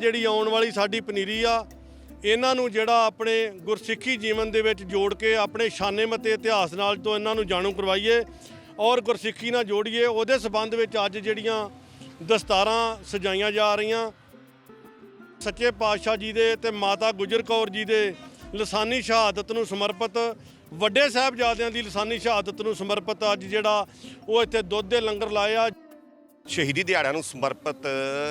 ਜਿਹੜੀ ਆਉਣ ਵਾਲੀ ਸਾਡੀ ਪਨੀਰੀ ਆ, ਇਹਨਾਂ ਨੂੰ ਜਿਹੜਾ ਆਪਣੇ ਗੁਰਸਿੱਖੀ ਜੀਵਨ ਦੇ ਵਿੱਚ ਜੋੜ ਕੇ ਆਪਣੇ ਸ਼ਾਨੇ ਮਤੇ ਇਤਿਹਾਸ ਨਾਲ ਤੋਂ ਇਹਨਾਂ ਨੂੰ ਜਾਣੂ ਕਰਵਾਈਏ ਔਰ ਗੁਰਸਿੱਖੀ ਨਾਲ ਜੋੜੀਏ, ਉਹਦੇ ਸਬੰਧ ਵਿੱਚ ਅੱਜ ਜਿਹੜੀਆਂ ਦਸਤਾਰਾਂ ਸਜਾਈਆਂ ਜਾ ਰਹੀਆਂ। ਸੱਚੇ ਪਾਤਸ਼ਾਹ ਜੀ ਦੇ ਤੇ ਮਾਤਾ ਗੁਜਰ ਕੌਰ ਜੀ ਦੇ ਲਸਾਨੀ ਸ਼ਹਾਦਤ ਨੂੰ ਸਮਰਪਿਤ, ਵੱਡੇ ਸਾਹਿਬਜ਼ਾਦਿਆਂ ਦੀ ਲਸਾਨੀ ਸ਼ਹਾਦਤ ਨੂੰ ਸਮਰਪਿਤ ਅੱਜ ਜਿਹੜਾ ਉਹ ਇੱਥੇ ਦੁੱਧ ਦੇ ਲੰਗਰ ਲਾਇਆ। ਸ਼ਹੀਦੀ ਦਿਹਾੜਿਆਂ ਨੂੰ ਸਮਰਪਿਤ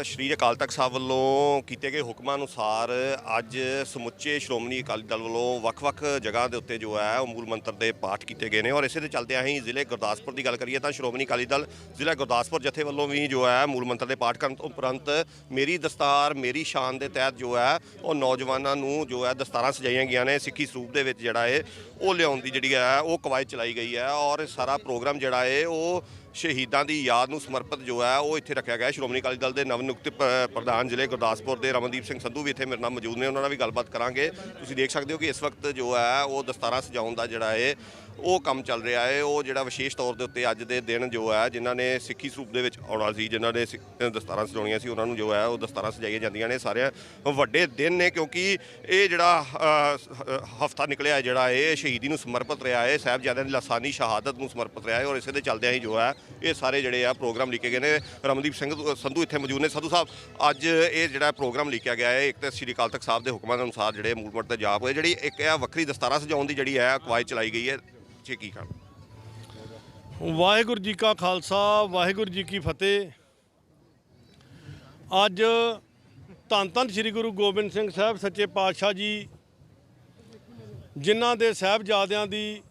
ਸ਼੍ਰੀ ਅਕਾਲ ਤਖਤ ਸਾਹਿਬ ਵੱਲੋਂ ਕੀਤੇ ਗਏ ਹੁਕਮਾਂ ਅਨੁਸਾਰ ਅੱਜ ਸਮੁੱਚੇ ਸ਼੍ਰੋਮਣੀ ਅਕਾਲੀ ਦਲ ਵੱਲੋਂ ਵੱਖ-ਵੱਖ ਜਗ੍ਹਾ ਦੇ ਉੱਤੇ ਜੋ ਹੈ ਉਹ ਮੂਲ ਮੰਤਰ ਦੇ ਪਾਠ ਕੀਤੇ ਗਏ ਨੇ ਔਰ ਇਸੇ ਦੇ ਚੱਲਦਿਆਂ ਅਸੀਂ ਜ਼ਿਲ੍ਹੇ ਗੁਰਦਾਸਪੁਰ ਦੀ ਗੱਲ ਕਰੀਏ ਤਾਂ ਸ਼੍ਰੋਮਣੀ ਅਕਾਲੀ ਦਲ ਜ਼ਿਲ੍ਹਾ ਗੁਰਦਾਸਪੁਰ ਜਥੇ ਵੱਲੋਂ ਵੀ ਜੋ ਹੈ ਮੂਲ ਮੰਤਰ ਦੇ ਪਾਠ ਕਰਨ ਤੋਂ ਉਪਰੰਤ ਮੇਰੀ ਦਸਤਾਰ, ਮੇਰੀ ਸ਼ਾਨ ਦੇ ਤਹਿਤ ਜੋ ਹੈ ਉਹ ਨੌਜਵਾਨਾਂ ਨੂੰ ਜੋ ਹੈ ਦਸਤਾਰਾਂ ਸਜਾਈਆਂ ਗਈਆਂ ਨੇ ਸਿੱਖੀ ਸਰੂਪ ਦੇ ਵਿੱਚ ਜਿਹੜਾ ਹੈ ਉਹ ਲਿਆਉਣ ਦੀ ਜਿਹੜੀ ਹੈ ਉਹ ਕਵਾਇਤ ਚਲਾਈ ਗਈ ਹੈ ਔਰ ਸਾਰਾ ਪ੍ਰੋਗਰਾਮ ਜਿਹੜਾ ਹੈ ਉਹ ਸ਼ਹੀਦਾਂ ਦੀ ਯਾਦ ਨੂੰ ਸਮਰਪਿਤ ਜੋ ਹੈ, ਉਹ ਇੱਥੇ ਰੱਖਿਆ ਗਿਆ ਸ਼੍ਰੋਮਣੀ ਅਕਾਲੀ ਦਲ ਦੇ ਨਵ ਨਿਯੁਕਤ ਪ- ਪ੍ਰਧਾਨ ਜ਼ਿਲ੍ਹੇ ਗੁਰਦਾਸਪੁਰ ਦੇ ਰਮਨਦੀਪ ਸਿੰਘ ਸੰਧੂ ਵੀ ਇੱਥੇ ਮੇਰੇ ਨਾਲ ਮੌਜੂਦ ਨੇ। ਉਹਨਾਂ ਨਾਲ ਵੀ ਗੱਲਬਾਤ ਕਰਾਂਗੇ। ਤੁਸੀਂ ਦੇਖ ਸਕਦੇ ਹੋ ਕਿ ਇਸ ਵਕਤ ਜੋ ਹੈ, ਉਹ ਦਸਤਾਰਾਂ ਸਜਾਉਣ ਦਾ ਜਿਹੜਾ ਹੈ ਉਹ ਕੰਮ ਚੱਲ ਰਿਹਾ ਹੈ, ਉਹ ਜਿਹੜਾ ਵਿਸ਼ੇਸ਼ ਤੌਰ ਦੇ ਉੱਤੇ ਅੱਜ ਦੇ ਦਿਨ ਜੋ ਹੈ, ਜਿਨ੍ਹਾਂ ਨੇ ਸਿੱਖੀ ਸਰੂਪ ਦੇ ਵਿੱਚ ਆਉਣਾ ਸੀ, ਜਿਨ੍ਹਾਂ ਨੇ ਸਿੱਖ- ਦਸਤਾਰਾਂ ਸਜਾਉਣੀਆਂ ਸੀ, ਉਹਨਾਂ ਨੂੰ ਜੋ ਹੈ, ਉਹ ਦਸਤਾਰਾਂ ਸਜਾਈਆਂ ਜਾਂਦੀਆਂ ਨੇ। ਸਾਰਿਆਂ ਵੱਡੇ ਦਿਨ ਨੇ ਕਿਉਂਕਿ ਇਹ ਜਿਹੜਾ ਹਫਤਾ ਨਿਕਲਿਆ ਜਿਹੜਾ, ਇਹ ਸ਼ਹੀਦੀ ਨੂੰ ਸਮਰਪਿਤ ਰਿਹਾ ਹੈ, ਸਾਹਿਬਜ਼ਾਦਿਆਂ ਦੀ ਲਾਸਾਨੀ ਸ਼ਹਾਦਤ ਨੂੰ ਸਮਰਪਿਤ ਰਿਹਾ ਹੈ ਔਰ ਇਸੇ ਦੇ ਚੱਲਦਿਆਂ ਹੀ ਜੋ ਹੈ, ਇਹ ਸਾਰੇ ਜਿਹੜੇ ਆ ਪ੍ਰੋਗਰਾਮ ਲਿਖੇ ਗਏ ਨੇ। ਰਮਦੀਪ ਸਿੰਘ ਸੰਧੂ ਇੱਥੇ ਮੌਜੂਦ ਨੇ। ਸੰਧੂ ਸਾਹਿਬ, ਅੱਜ ਇਹ ਜਿਹੜਾ ਪ੍ਰੋਗਰਾਮ ਲਿਖਿਆ ਗਿਆ ਹੈ, ਇੱਕ ਤਾਂ ਸ੍ਰੀ ਅਕਾਲ ਤਖਤ ਸਾਹਿਬ ਦੇ ਹੁਕਮਾਂ ਦੇ ਅਨੁਸਾਰ ਜਿਹੜੇ ਮੂਵਮੈਂਟ ਤੇ ਜਾਪ ਹੋਏ, ਜਿਹੜੀ ਇੱਕ ਆ ਵੱਖਰੀ ਦਸਤਾਰਾਂ ਸਜਾਉਣ ਦੀ ਜਿਹੜੀ ਹੈ ਕਵਾਇਦ ਚਲਾਈ ਗਈ ਹੈ। ਜੀ ਕੀ ਕਹਿਣਾ ਵਾਹਿਗੁਰੂ ਜੀ ਕਾ ਖਾਲਸਾ, ਵਾਹਿਗੁਰੂ ਜੀ ਕੀ ਫਤਿਹ। ਅੱਜ ਧੰਨ ਧੰਨ ਸ੍ਰੀ ਗੁਰੂ ਗੋਬਿੰਦ ਸਿੰਘ ਸਾਹਿਬ ਸੱਚੇ ਪਾਤਸ਼ਾਹ ਜੀ, ਜਿਨ੍ਹਾਂ ਦੇ ਸਾਹਿਬਜ਼ਾਦਿਆਂ ਦੀ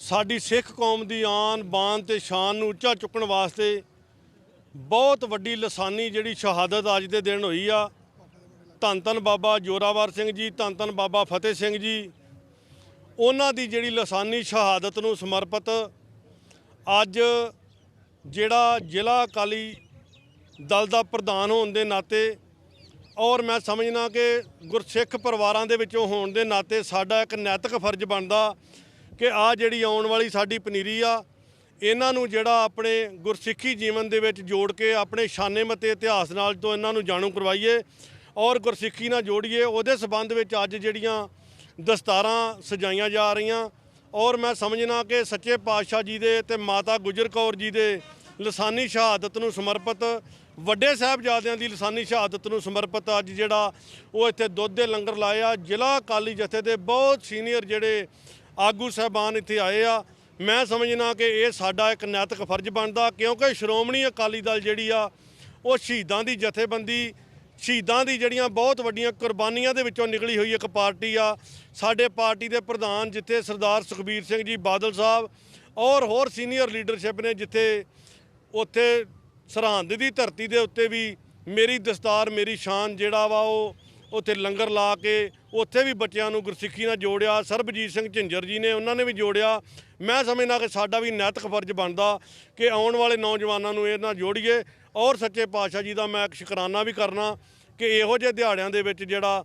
ਸਾਡੀ ਸਿੱਖ ਕੌਮ ਦੀ ਆਨ, ਬਾਨ ਤੇ ਸ਼ਾਨ ਨੂੰ ਉੱਚਾ ਚੁੱਕਣ ਵਾਸਤੇ ਬਹੁਤ ਵੱਡੀ ਲਸਾਨੀ ਜਿਹੜੀ ਸ਼ਹਾਦਤ ਅੱਜ ਦੇ ਦਿਨ ਹੋਈ ਆ। ਧੰਨ ਧੰਨ ਬਾਬਾ ਜੋਰਾਵਰ ਸਿੰਘ ਜੀ, ਧੰਨ ਧੰਨ ਬਾਬਾ ਫਤਿਹ ਸਿੰਘ ਜੀ ਉਹਨਾਂ ਦੀ ਜਿਹੜੀ ਲਸਾਨੀ ਸ਼ਹਾਦਤ ਨੂੰ ਸਮਰਪਿਤ ਅੱਜ ਜਿਹੜਾ ਜ਼ਿਲ੍ਹਾ ਅਕਾਲੀ ਦਲ ਦਾ ਪ੍ਰਧਾਨ ਹੋਣ ਦੇ ਨਾਤੇ ਔਰ ਮੈਂ ਸਮਝਣਾ ਕਿ ਗੁਰਸਿੱਖ ਪਰਿਵਾਰਾਂ ਦੇ ਵਿੱਚੋਂ ਹੋਣ ਦੇ ਨਾਤੇ ਸਾਡਾ ਇੱਕ ਨੈਤਿਕ ਫਰਜ਼ ਬਣਦਾ ਕਿ ਆ ਜਿਹੜੀ ਆਉਣ ਵਾਲੀ ਸਾਡੀ ਪਨੀਰੀ ਆ, ਇਹਨਾਂ ਨੂੰ ਜਿਹੜਾ ਆਪਣੇ ਗੁਰਸਿੱਖੀ ਜੀਵਨ ਦੇ ਵਿੱਚ ਜੋੜ ਕੇ ਆਪਣੇ ਸ਼ਾਨੇ ਮਤੇ ਇਤਿਹਾਸ ਨਾਲ ਤੋਂ ਇਹਨਾਂ ਨੂੰ ਜਾਣੂ ਕਰਵਾਈਏ ਔਰ ਗੁਰਸਿੱਖੀ ਨਾਲ ਜੋੜੀਏ, ਉਹਦੇ ਸਬੰਧ ਵਿੱਚ ਅੱਜ ਜਿਹੜੀਆਂ ਦਸਤਾਰਾਂ ਸਜਾਈਆਂ ਜਾ ਰਹੀਆਂ। ਔਰ ਮੈਂ ਸਮਝਣਾ ਕਿ ਸੱਚੇ ਪਾਤਸ਼ਾਹ ਜੀ ਦੇ ਤੇ ਮਾਤਾ ਗੁਜਰ ਕੌਰ ਜੀ ਦੇ ਲਸਾਨੀ ਸ਼ਹਾਦਤ ਨੂੰ ਸਮਰਪਿਤ, ਵੱਡੇ ਸਾਹਿਬਜ਼ਾਦਿਆਂ ਦੀ ਲਸਾਨੀ ਸ਼ਹਾਦਤ ਨੂੰ ਸਮਰਪਿਤ ਅੱਜ ਜਿਹੜਾ ਉਹ ਇੱਥੇ ਦੁੱਧ ਦੇ ਲੰਗਰ ਲਾਏ ਆ ਜ਼ਿਲ੍ਹਾ ਅਕਾਲੀ ਜਥੇ ਦੇ ਬਹੁਤ ਸੀਨੀਅਰ ਜਿਹੜੇ ਆਗੂ ਸਾਹਿਬਾਨ ਇੱਥੇ ਆਏ ਆ। ਮੈਂ ਸਮਝਣਾ ਕਿ ਇਹ ਸਾਡਾ ਇੱਕ ਨੈਤਿਕ ਫਰਜ਼ ਬਣਦਾ, ਕਿਉਂਕਿ ਸ਼੍ਰੋਮਣੀ ਅਕਾਲੀ ਦਲ ਜਿਹੜੀ ਆ, ਉਹ ਸ਼ਹੀਦਾਂ ਦੀ ਜਥੇਬੰਦੀ ਸ਼ਹੀਦਾਂ ਦੀ ਜਿਹੜੀਆਂ ਬਹੁਤ ਵੱਡੀਆਂ ਕੁਰਬਾਨੀਆਂ ਦੇ ਵਿੱਚੋਂ ਨਿਕਲੀ ਹੋਈ ਇੱਕ ਪਾਰਟੀ ਆ, ਸਾਡੇ ਪਾਰਟੀ ਦੇ ਪ੍ਰਧਾਨ ਜਿੱਥੇ ਸਰਦਾਰ ਸੁਖਬੀਰ ਸਿੰਘ ਜੀ ਬਾਦਲ ਸਾਹਿਬ ਔਰ ਹੋਰ ਸੀਨੀਅਰ ਲੀਡਰਸ਼ਿਪ ਨੇ ਜਿੱਥੇ ਉੱਥੇ ਸਰਹੰਦ ਦੀ ਧਰਤੀ ਦੇ ਉੱਤੇ ਵੀ ਮੇਰੀ ਦਸਤਾਰ, ਮੇਰੀ ਸ਼ਾਨ ਜਿਹੜਾ ਵਾ ਉਹ ਉੱਥੇ ਲੰਗਰ ਲਾ ਕੇ ਉੱਥੇ ਵੀ ਬੱਚਿਆਂ ਨੂੰ ਗੁਰਸਿੱਖੀ ਨਾਲ ਜੋੜਿਆ, ਸਰਬਜੀਤ ਸਿੰਘ ਝਿੰਜਰ ਜੀ ਨੇ ਉਹਨਾਂ ਨੇ ਵੀ ਜੋੜਿਆ। ਮੈਂ ਸਮਝਦਾ ਕਿ ਸਾਡਾ ਵੀ ਨੈਤਿਕ ਫਰਜ਼ ਬਣਦਾ ਕਿ ਆਉਣ ਵਾਲੇ ਨੌਜਵਾਨਾਂ ਨੂੰ ਇਹ ਨਾਲ ਜੋੜੀਏ। ਔਰ ਸੱਚੇ ਪਾਤਸ਼ਾਹ ਜੀ ਦਾ ਮੈਂ ਇੱਕ ਸ਼ੁਕਰਾਨਾ ਵੀ ਕਰਨਾ ਕਿ ਇਹੋ ਜਿਹੇ ਦਿਹਾੜਿਆਂ ਦੇ ਵਿੱਚ ਜਿਹੜਾ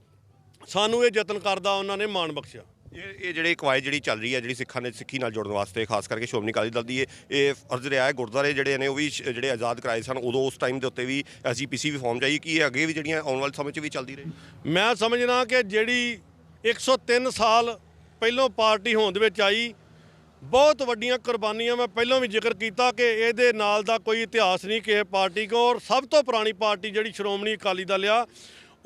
ਸਾਨੂੰ ਇਹ ਯਤਨ ਕਰਦਾ ਉਹਨਾਂ ਨੇ ਮਾਣ ਬਖਸ਼ਿਆ। ਇਹ ਇਹ ਜਿਹੜੀ ਕਵਾਇਦ ਜਿਹੜੀ ਚੱਲ ਰਹੀ ਹੈ ਜਿਹੜੀ ਸਿੱਖਾਂ ਨੇ ਸਿੱਖੀ ਨਾਲ ਜੋੜਨ ਵਾਸਤੇ ਖਾਸ ਕਰਕੇ ਸ਼੍ਰੋਮਣੀ ਅਕਾਲੀ ਦਲ ਦੀ ਇਹ ਫਰਜ਼ ਰਿਹਾ ਹੈ। ਗੁਰਦੁਆਰੇ ਜਿਹੜੇ ਨੇ ਉਹ ਵੀ ਜਿਹੜੇ ਆਜ਼ਾਦ ਕਰਾਏ ਸਨ ਉਦੋਂ ਉਸ ਟਾਈਮ ਦੇ ਉੱਤੇ ਵੀ ਐਸਜੀਪੀਸੀ ਵੀ ਫਾਰਮ ਚਾਹੀ ਕਿ ਇਹ ਅੱਗੇ ਵੀ ਜਿਹੜੀਆਂ ਆਉਣ ਵਾਲੇ ਸਮੇਂ 'ਚ ਵੀ ਚੱਲਦੀ ਰਹੇ ਮੈਂ ਸਮਝਣਾ ਕਿ ਜਿਹੜੀ 103 ਸਾਲ ਪਹਿਲੋਂ ਪਾਰਟੀ ਹੋਂਦ ਵਿੱਚ ਆਈ ਬਹੁਤ ਵੱਡੀਆਂ ਕੁਰਬਾਨੀਆਂ ਮੈਂ ਪਹਿਲਾਂ ਵੀ ਜ਼ਿਕਰ ਕੀਤਾ ਕਿ ਇਹਦੇ ਨਾਲ ਦਾ ਕੋਈ ਇਤਿਹਾਸ ਨਹੀਂ ਕਿਸੇ ਪਾਰਟੀ ਕੋ ਔਰ ਸਭ ਤੋਂ ਪੁਰਾਣੀ ਪਾਰਟੀ ਜਿਹੜੀ ਸ਼੍ਰੋਮਣੀ ਅਕਾਲੀ ਦਲ ਆ,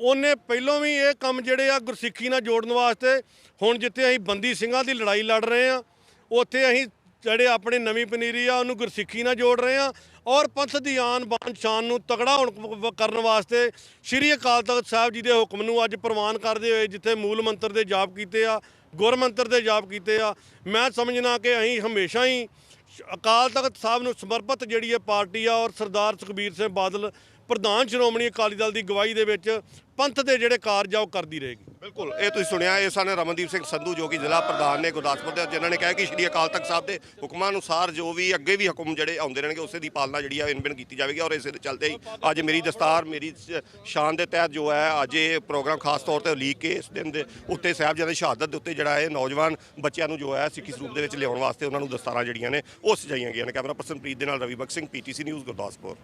ਉਹਨੇ ਪਹਿਲਾਂ ਵੀ ਇਹ ਕੰਮ ਜਿਹੜੇ ਆ ਗੁਰਸਿੱਖੀ ਨਾਲ ਜੋੜਨ ਵਾਸਤੇ, ਹੁਣ ਜਿੱਥੇ ਅਸੀਂ ਬੰਦੀ ਸਿੰਘਾਂ ਦੀ ਲੜਾਈ ਲੜ ਰਹੇ ਆ, ਉੱਥੇ ਅਸੀਂ ਜਿਹੜੇ ਆਪਣੇ ਨਵੀਂ ਪਨੀਰੀ ਆ, ਉਹਨੂੰ ਗੁਰਸਿੱਖੀ ਨਾਲ ਜੋੜ ਰਹੇ ਆ। ਔਰ ਪੰਥ ਦੀ ਆਨ ਬਾਨ ਸ਼ਾਨ ਨੂੰ ਤਗੜਾ ਹੋਣ ਕਰਨ ਵਾਸਤੇ ਸ਼੍ਰੀ ਅਕਾਲ ਤਖਤ ਸਾਹਿਬ ਜੀ ਦੇ ਹੁਕਮ ਨੂੰ ਅੱਜ ਪ੍ਰਵਾਨ ਕਰਦੇ ਹੋਏ ਜਿੱਥੇ ਮੂਲ ਮੰਤਰ ਦੇ ਜਾਪ ਕੀਤੇ ਆ ਗੁਰ ਮੰਤਰ ਦੇ ਜਾਪ ਕੀਤੇ ਆ। ਮੈਂ ਸਮਝਣਾ ਕਿ ਅਸੀਂ ਹਮੇਸ਼ਾ ਹੀ ਸ਼- ਅਕਾਲ ਤਖਤ ਸਾਹਿਬ ਨੂੰ ਸਮਰਪਿਤ ਜਿਹੜੀ ਹੈ ਪਾਰਟੀ ਆ ਔਰ ਸਰਦਾਰ ਸੁਖਬੀਰ ਸਿੰਘ ਬਾਦਲ ਪ੍ਰਧਾਨ ਸ਼੍ਰੋਮਣੀ ਅਕਾਲੀ ਦਲ ਦੀ ਗਵਾਹੀ ਦੇ ਵਿੱਚ ਪੰਥ ਦੇ ਜਿਹੜੇ ਕਾਰਜ ਆ, ਉਹ ਕਰਦੀ ਰਹੇਗੀ। ਬਿਲਕੁਲ, ਇਹ ਤੁਸੀਂ ਸੁਣਿਆ, ਇਹ ਸਨ ਰਮਨਦੀਪ ਸਿੰਘ ਸੰਧੂ, ਜੋ ਕਿ ਜ਼ਿਲ੍ਹਾ ਪ੍ਰਧਾਨ ਨੇ ਗੁਰਦਾਸਪੁਰ ਦੇ, ਜਿਨ੍ਹਾਂ ਨੇ ਕਿਹਾ ਕਿ ਸ਼੍ਰੀ ਅਕਾਲ ਤਖਤ ਸਾਹਿਬ ਦੇ ਹੁਕਮਾਂ ਅਨੁਸਾਰ ਜੋ ਵੀ ਅੱਗੇ ਵੀ ਹੁਕਮ ਜਿਹੜੇ ਆਉਂਦੇ ਰਹਿਣਗੇ, ਉਸੇ ਦੀ ਪਾਲਣਾ ਜਿਹੜੀ ਆ, ਇਨਬਿਨ ਕੀਤੀ ਜਾਵੇਗੀ ਔਰ ਇਸੇ ਦੇ ਚੱਲਦੇ ਹੀ ਅੱਜ ਮੇਰੀ ਦਸਤਾਰ, ਮੇਰੀ ਸ਼- ਸ਼ਾਨ ਦੇ ਤਹਿਤ ਜੋ ਹੈ, ਅੱਜ ਇਹ ਪ੍ਰੋਗਰਾਮ ਖਾਸ ਤੌਰ ਤੇ ਉਲੀਕ ਕੇ ਇਸ ਦਿਨ ਦੇ ਉੱਤੇ ਸਾਹਿਬਜ਼ਾਦੇ ਸ਼ਹਾਦਤ ਦੇ ਉੱਤੇ ਜਿਹੜਾ ਹੈ ਨੌਜਵਾਨ ਬੱਚਿਆਂ ਨੂੰ ਜੋ ਹੈ, ਸਿੱਖੀ ਸਰੂਪ ਦੇ ਵਿੱਚ ਲਿਆਉਣ ਵਾਸਤੇ ਉਹਨਾਂ ਨੂੰ ਦਸਤਾਰਾਂ ਜਿਹੜੀਆਂ ਨੇ, ਉਹ ਸਜਾਈਆਂ ਗਈਆਂ ਨੇ। ਕੈਮਰਾ ਪਰਸਨ ਪ੍ਰੀਤ ਦੇ ਨਾਲ ਰਵੀ ਬਖਸ਼ ਸਿੰਘ ਪੀਟੀਸੀ ਨਿਊਜ਼, ਗੁਰਦਾਸਪੁਰ।